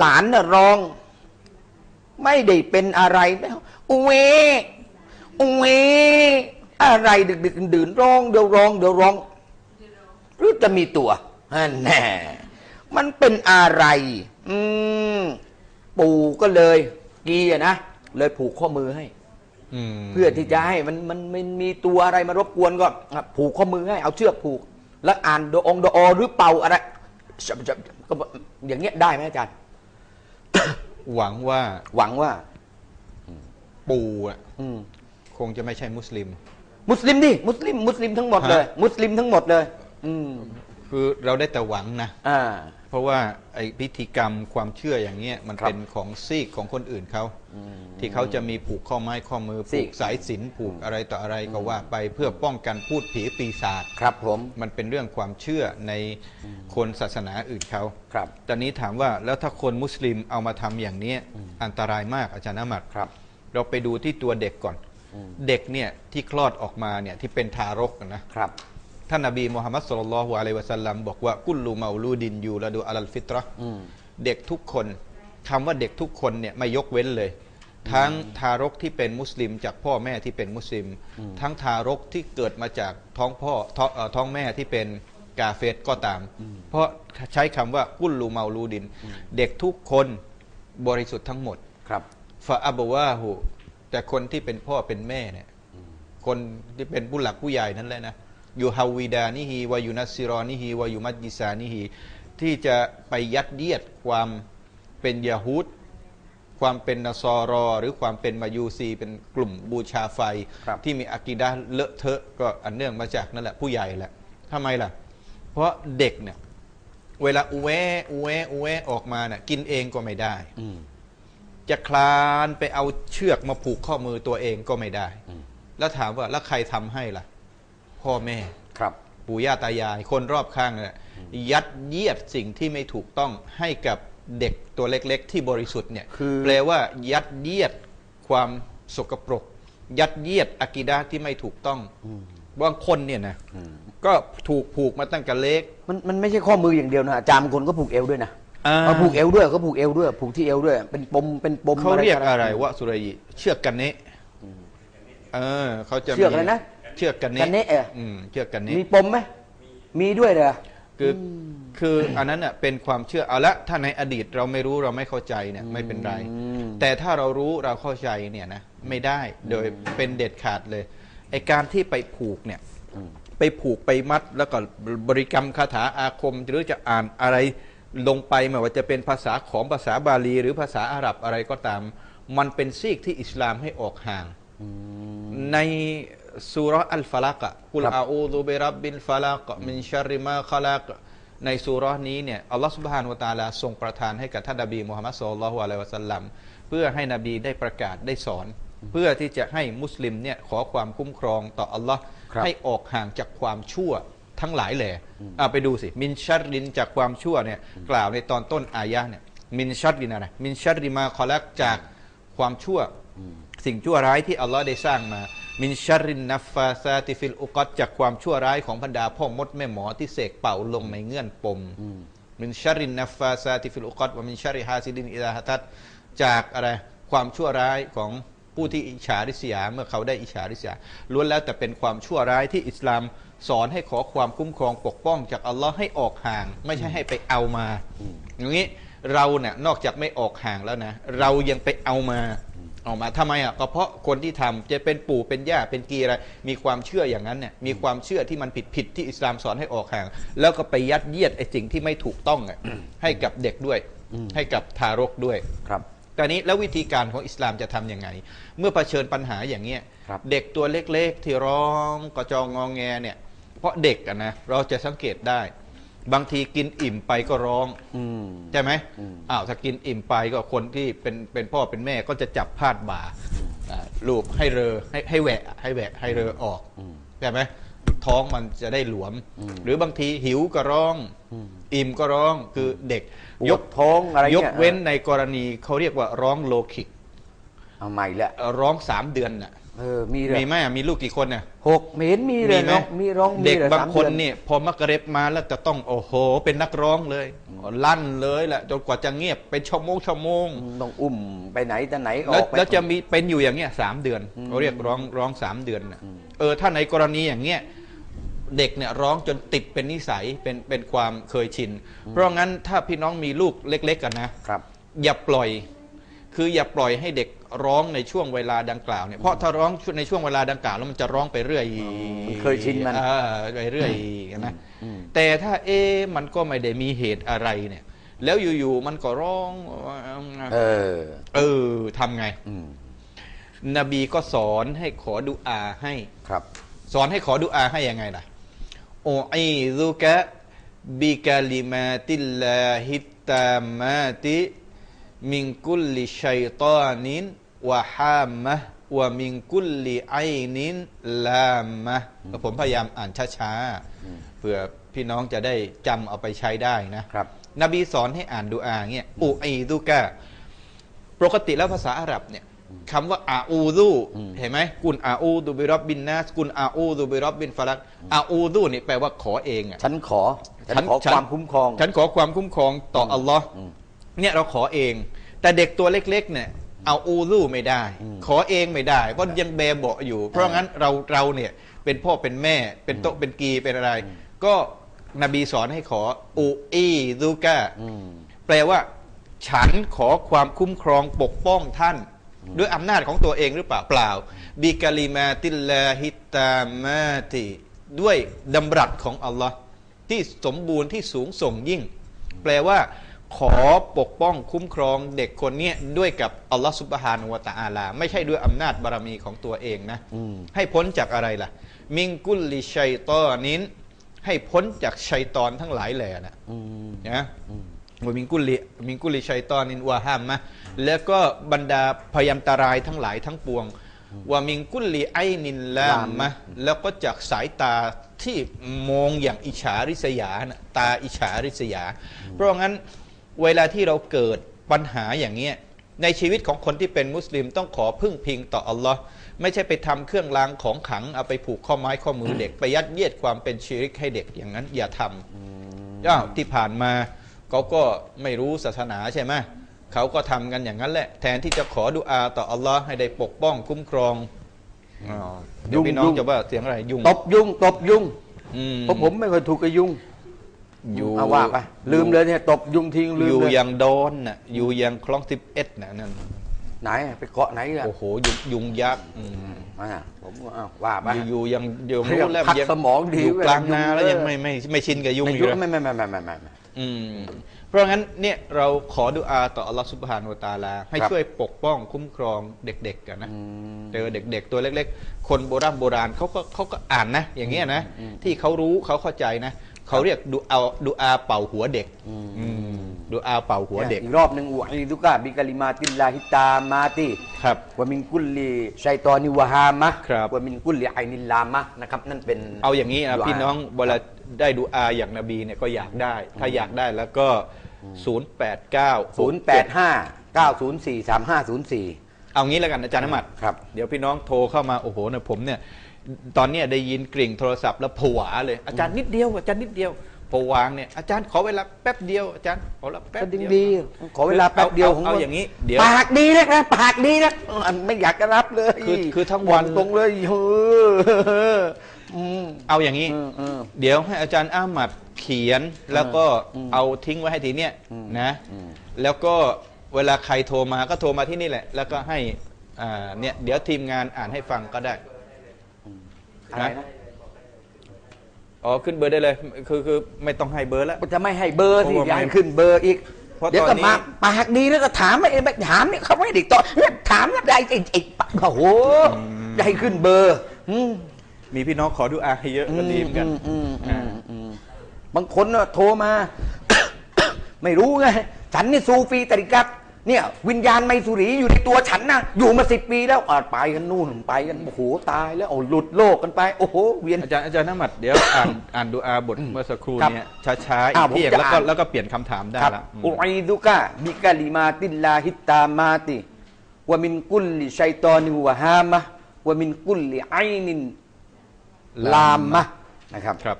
หลานน่ะร้อง ไม่ได้เป็นอะไรแล้วอุเวอุเวอะไรดึกดึกๆดื่นๆร้องเดี๋ยวร้องเดี๋ยวร้องหรือจะมีตัวอันแน่มันเป็นอะไร อืมปู่ก็เลยกีอะนะเลยผูกข้อมือให้อืมเพื่อที่จะให้มันมันมันมีตัวอะไรมารบกวนก็อะผูกข้อมือให้เอาเชือกผูก แล้วอ่านโดองโดอหรือเป่าอะไรก็อย่างเงี้ยได้ไหมอาจารย์ หวังว่าหวังว่า ปู่อะอืม คงจะไม่ใช่มุสลิม มุสลิมดิ มุสลิม มุสลิมทั้งหมดเลยฮะมุสลิมทั้งหมดเลย อืม คือเราได้แต่หวังนะอ่า เพราะว่าไอ้พิธีกรรมความเชื่ออย่างเงี้ยมันครับเป็นของซีกของคนอื่นเขาที่เขาจะมีผูกข้อไม้ข้อมือ ซีผูก กสายสิญจนผูกอะไรต่ออะไรก็ว่าไปเพื่อป้องกันพูดผีปีศาจครับผมมันเป็นเรื่องความเชื่อในคนศาสนาอื่นเขา ครับ ตอนนี้ถามว่าแล้วถ้าคนมุสลิมเอามาทำอย่างเนี้ยอันตรายมากอาจารย์อามัดครับ เราไปดูที่ตัวเด็กก่อน เด็กเนี่ยที่คลอดออกมาเนี่ยที่เป็นทารกนะครับ ท่านนบีมูฮัมมัดสุลลัลลอฮุอะลัยวะสัลลัมบอกว่ากุลลูมาอูลูดินยูละดูอัลลฟิตเราะห์อืมเด็กทุกคนคำว่าเด็กทุกคนเนี่ยไม่ยกเว้นเลย ทั้งทารกที่เป็นมุสลิม จากพ่อแม่ที่เป็นมุสลิม ทั้งทารกที่เกิดมาจากท้องพ่อท้องเอ่อท้องแม่ที่เป็นกาเฟสก็ตาม เพราะใช้คำว่ากุลลูมาอูลูดิน เด็กทุกคนบริสุทธิ์ทั้งหมดครับฟาอับวาหูแต่คนที่เป็นพ่อเป็นแม่เนี่ยคนที่เป็นผู้หลักผู้ใหญ่นั่นแหละนะอ ยู่ฮาวิดานิฮีวายุนัสซิรอนิฮีวายุมัดยิซานิฮีที่จะไปยัดเยียดความเป็นยาฮูดความเป็นนสอรอ หรือความเป็นมายูซี เป็นกลุ่มบูชาไฟครับที่มีอากีดะห์เลอะเทอะก็อันเนื่องมาจากนั่นแหละผู้ใหญ่แหละทำไมล่ะ เพราะเด็กเนี่ยเวลาอุแวะอุแวะอุแวะออกมาเนี่ยกินเองก็ไม่ได้อืมจะคลานไปเอาเชือกมาผูกข้อมือตัวเองก็ไม่ได้อืมแล้วถามว่าแล้วใครทำให้ล่ะ พ่อแม่ครับ ปู่ย่าตายาย คนรอบข้างเนี่ยยัดเยียดสิ่งที่ไม่ถูกต้องให้กับเด็กตัวเล็กๆ ที่บริสุทธิ์เนี่ยคือแปลว่ายัดเยียดความสกปรก ยัดเยียดอากิดาที่ไม่ถูกต้องบางคนเนี่ยนะอืมก็ถูกผูกมาตั้งแต่เล็ก มันมันไม่ใช่ข้อมืออย่างเดียวนะอาจารย์บางคนก็ผูกเอวด้วยนะอ่าเขาผูกเอวด้วยเขาผูกเอวด้วย ผูกที่เอวด้วย เป็นปมเป็นปมเขาเรียกต่อะไรวะสุรยิเชือกกันเนะเออเขาจะมีเชือกอะไรนะ เชือกกันเนะกันเนะเอออืมเชือกกันเนะมีปมไหมมีด้วยเลยคืออคืออันนั้นน่ะเป็นความเชื่อเอาละถ้าในอดีตเราไม่รู้เราไม่เข้าใจเนี่ยไม่เป็นไรมแต่ถ้าเรารู้เราเข้าใจเนี่ยนะไม่ได้โดยเป็นเด็ดขาดเลยไอการที่ไปผูกเนี่ยอืม ไปผูกไปมัดแล้วก็บริกรรมคาถาอาคม หรือจะอ่านอะไรลงไปไม่ว่าจะเป็นภาษาของภาษาบาลี หรือภาษาอาหรับอะไรก็ตาม มันเป็นซีกที่อิสลามให้ออกห่าง ใน สุราะห์อัลฟาลักอะกุลครับอาอูดุบิรับบิลฟาลักมินชัรริมาคาลักในสุราะห์นี้เนี่ยอัลลอฮฺสุบฮานุวะตะอาลาทรงประทานให้กับท่านนบีมุฮัมมัดสุลลัลลอฮุอะลัยฮิวะสัลลัมเพื่อให้นบีได้ประกาศได้สอน เพื่อที่จะให้มุสลิมเนี่ยขอความคุ้มครองต่ออัลลอฮ์ครับให้ออกห่างจากความชั่วทั้งหลายแหล่อะไปดูสิ มินชัรรินจากความชั่วเนี่ยกล่าวในตอนต้นอายะห์เนี่ยมินชัรรินอะไรมินชัรริมาคอลักจากความชั่วสิ่งชั่วร้ายที่อัลลอฮ์ได้สร้างมา มินชัรรินนัฟฟาซาติฟิลอุกัดจากความชั่วร้ายของบรรดาพ่อมดแม่หมอที่เสกเป่าลงในเงื่อนปมมินชัรรินนัฟฟาซาติฟิลอุกัดว่ามินชัรริฮาซิดินอิลาฮัตัดจากอะไรความชั่วร้ายของผู้ที่อิจฉาริษยาเมื่อเขาได้อิจฉาริษยาล้วนแล้วแต่เป็นความชั่วร้ายที่อิสลามสอนให้ขอความคุ้มครองปกป้องจากอัลลอฮ์ให้ออกห่าง ไม่ใช่ให้ไปเอามา อย่างนี้เราเนี่ยนอกจากไม่ออกห่างแล้วนะ เรายังไปเอามา เอามาทำไมอะก็เพราะคนที่ทำจะเป็นปู่เป็นย่าเป็นกีอะไรมีความเชื่ออย่างนั้นเนี่ยมีความเชื่อที่มันผิดผิดที่อิสลามสอนให้ออกห่าง แล้วก็ไปยัดเยียดไอ้สิ่งที่ไม่ถูกต้องอะให้กับเด็กด้วย ให้กับทารกด้วยครับตอนนี้แล้ววิธีการของอิสลามจะทำยังไง เมื่อเผชิญปัญหาอย่างเงี้ยครับเด็กตัวเล็กๆ ที่ร้องกระจองงองแงเนี่ยเพราะเด็กอะนะเราจะสังเกตได้ บางทีกินอิ่มไปก็ร้องอืม ใช่ไหมอืม อ้าวถ้ากินอิ่มไปก็คนที่เป็นเป็นพ่อเป็นแม่ก็จะจับพาดบ่าอ่าลูบให้เรอให้ให้แหวะ ให้แหวะให้เรอออกใช่ไหมท้องมันจะได้หลวมหรือบางทีหิวก็ร้องอิ่มก็ร้องคือเด็กปวดท้องอะไรยเงี้กยเว้นในกรณีเขาเรียกว่าร้องโลคิกเอาใหม่ละ เอ่อร้องสามเดือนน่ะ เออมีเลยมีไหมอะมีลูกกี่คนเนี่ยหกไม่เห็นมีเลยเนาะมีร้องมีเด็กหรอบางสมคนดือเนี่ยพอมักเร็บมาแล้วจะต้องโอ้โห เป็นนักร้องเลยลั่นเลยแหละจนกว่าจะเงียบเป็นชั่วโมงชั่วโมง ต้องอุ้มไปไหนแต่ไหนอแล้วอกไป แล้วจะมีเป็นอยู่อย่างเงี้ยสามเดือนเขาเรียกร้องร้องสามเดือนน่ะเออถ้าในกรณีอย่างเงี้ยเด็กเนี่ยร้องจนติดเป็นนิสัยเป็นเป็นความเคยชิน เพราะงั้นถ้าพี่น้องมีลูกเล็กๆกันนะ ครับ อย่าปล่อย คืออย่าปล่อยให้เด็กร้องในช่วงเวลาดังกล่าวเนี่ยเพราะถ้าร้องในช่วงเวลาดังกล่าวแล้วมันจะร้องไปเรื่อยมันเคยชินมันอ่าไปเรื่อยนะแต่ถ้าเอ๊ะมันก็ไม่ได้มีเหตุอะไรเนี่ย แล้วอยู่ๆมันก็ร้อง เออ เออทำไงอืมนบีก็สอนให้ขอดุอาให้ครับ สอนให้ขอดุอาให้ยังไงล่ะโอไอซุกะบิกาลิมาติลลาฮิตตามาติ มิงกุลลิชัยตานินวะฮามะวะมิงกุลลิไอนินลามะผมพยายามอ่านช้าๆเพื่อพี่น้องจะได้จำเอาไปใช้ได้นะครับ นบีสอนให้อ่านดูอาเงี้ยอูอีดูกะปกติแล้วภาษาอาหรับเนี่ยคำว่าอาอูดูเห็นไหมกุนอาอูดูบิรับบินนัสกุนอาอูดูบิรับบินฟารักอาอูดูนี่แปลว่าขอเองอะฉันขอฉันขอความคุ้มครอง ฉันขอความคุ้มครองต่ออัลลอฮ์อืม เนี่ยเราขอเอง แต่เด็กตัวเล็กๆเนี่ยเอาอูรูไม่ได้ ขอเองไม่ได้เพราะยังเบเบาะอยู่ เพราะงั้นเราเราเนี่ยเป็นพ่อเป็นแม่ เป็นโตะเป็นกีเป็นอะไร ก็นบีสอนให้ขออูอีดูกะอืมแปลว่าฉันขอความคุ้มครองปกป้องท่าน ด้วยอำนาจของตัวเองหรือเปล่าเปล่าบิกาลิมาติลลาฮิตามาติด้วยดำรัสของอัลลอฮ์ที่สมบูรณ์ที่สูงส่งยิ่ง แปลว่า ขอปกป้องคุ้มครองเด็กคนเนี้ยด้วยกับอัลลอฮ์ซุบฮานุวะตะอาลา ไม่ใช่ด้วยอำนาจบารมีของตัวเองนะอืมให้พ้นจากอะไรล่ะ มิงกุลลิชัยตอนินให้พ้นจากชัยตอนทั้งหลายแหล่นะอืมนะอืมวะมิงกุลลิมิงกุลลิชัยตอนินวะฮามะแล้วก็บรรดาพยันตรายทั้งหลายทั้งปวงวะมิงกุลลิไอนินลามมะแล้วก็จากสายตาที่มองอย่างอิจฉาริษยานะตาอิจฉาริษยา เพราะงั้น เวลาที่เราเกิดปัญหาอย่างเงี้ยในชีวิตของคนที่เป็นมุสลิมต้องขอพึ่งพิงต่ออัลลอฮ์ไม่ใช่ไปทำเครื่องรางของขลังเอาไปผูกข้อไม้ข้อมือเด็กไปยัดเยียดความเป็นชีริกให้เด็กอย่างนั้นอย่าทำอ้าวที่ผ่านมาเขาก็ไม่รู้ศาสนาใช่ไหมเขาก็ทำกันอย่างนั้นแหละ แทนที่จะขอดุอาต่ออัลลอฮ์ให้ได้ปกป้องคุ้มครองอ๋อเดี๋ยวยุ่งพี่น้องยุ่งจะว่าเสียงอะไรยุ่งตบยุงตบยุงอืมเพราะผมไม่เคยถูกกับยุง อยู่เอาว่าไปลืมเลยเนี่ยตบยุงทิ้งลือมยู่เลยยังโดนน่ะอยู่ยังคลองสิบเอ็ดน่ะนั่นไหนอะไปเกาะไหนอะโอ้โหยุงยุงยักษ์อืมอ่าผมก็อ้าวว่าไปอยู่อยู่ยังยังเรียกรู้แล้วพักยังสมองดีอยู่เว้ยกลางนาแล้วยุงยังเออไม่ไม่ไม่ชินกับยุงไม่อีกยุงเหรอไม่ไม่ไม่ไม่ไม่ไม่ไม่อืม เพราะงั้นเนี่ยเราขอดุอาต่ออัลลอฮฺสุบฮานุวะตะอาลา ให้ครับช่วยปกป้องคุ้มครองเด็กๆกันนะอืมเจอเด็กๆ ตัวเล็ก ๆ คนโบราณโบราณเขาก็เขาก็อ่านนะ อย่างเงี้ยนะที่เขารู้เขาเข้าใจนะเขาเรียกดูเอาดูอาเป่าหัวเด็กอืมดูอาเป่าหัวเด็กอีกรอบหนึ่งอุอิดุกะบิกาลิมาติลลาฮิตามาติครับวะมินกุลลิชัยตอนิวะฮามะครับวะมินกุลลิไอนิลลามะนะครับนั่นเป็นเอาอย่างนี้นะดุอาพี่น้องเวลาได้ดูอาอย่างนบีเนี่ยก็อยากได้ ถ้าอยากได้แล้วก็ 0 8 9 0 8 5 9 0 4 3 5 0 4 เอางี้แล้วกันอาจารย์น้ำมัดครับ เดี๋ยวพี่น้องโทรเข้ามาโอ้โหเนี่ยผมเนี่ย ตอนเนี้ยได้ยินกริ่งโทรศัพท์แล้วผวาเลยอาจารย์นิดเดียวอาจารย์นิดเดียวพอวางเนี่ยอาจารย์ขอเวลาแป๊บเดียวอาจารย์ขอเวลาแป๊บก็เดีดียว ดีขอเวลาแป๊บเดียวอาผมเอาก็อย่างนี้เดี๋ยวปากดีนะนะปากดีนะอันไม่อยากจะรับเลยคือคือทั้งวัน บอกตรงเลยเฮ้ออืม เอาอย่างนี้อืมอืมเดี๋ยวให้อาจารย์อาหมัดเขียนแล้วก็เอาทิ้งไว้ให้ทีเนี้ยนะอืมแล้วก็เวลาใครโทรมาก็โทรมาที่นี่แหละ แล้วก็ให้อ่าเนี่ยเดี๋ยวทีมงานอ่านให้ฟังก็ได้อะไรนะอ๋อขึ้นเบอร์ได้เลย คือคือไม่ต้องให้เบอร์แล้วจะไม่ให้เบอร์สิเพราะว่าอย่าให้ไม่ขึ้นเบอร์อีกเพราะเดี๋ยวตก็อนนี้มาปากดีแล้วก็ถามไม่ไม่ถามเนี่ยเขาไม่ได้ต่อเนี่ยถามแล้วได้ไอ้ไอ้ปะโอ้โหจะให้ขึ้นเบอร์อื มมีพี่น้องขอดูอาให้เยอะก็ดีเหมือนกันอืมอืมอือ่ามอืมบางคนน่ะโทรมา ไม่รู้ไง ฉันนี่ซูฟีตริกัตเนี่ย วิญญาณไมสุรีอยู่ในตัวฉันนะอยู่มาสิบปีแล้วอะไปกันนู่นไปกันโอ้โหตายแล้วเอาหลุดโลกกันไปโอ้โหเวียนอาจารย์อาจารย์น้ำหมัดเดี๋ยวอ่านอ่านดูอาบทเมื่อสักครู่ครับเนี้ช้าๆอีอ้าวกผมที่จะแล้วก็อ่านแล้วก็เปลี่ยนคำถามได้ครับละอืมอุอิดุกะบิกะลิมาติลลาฮิตตามาติวะมินกุลลิชัยตอนิวะฮามะวะมินกุลลิไอนิน ลามะนะครับ ครับ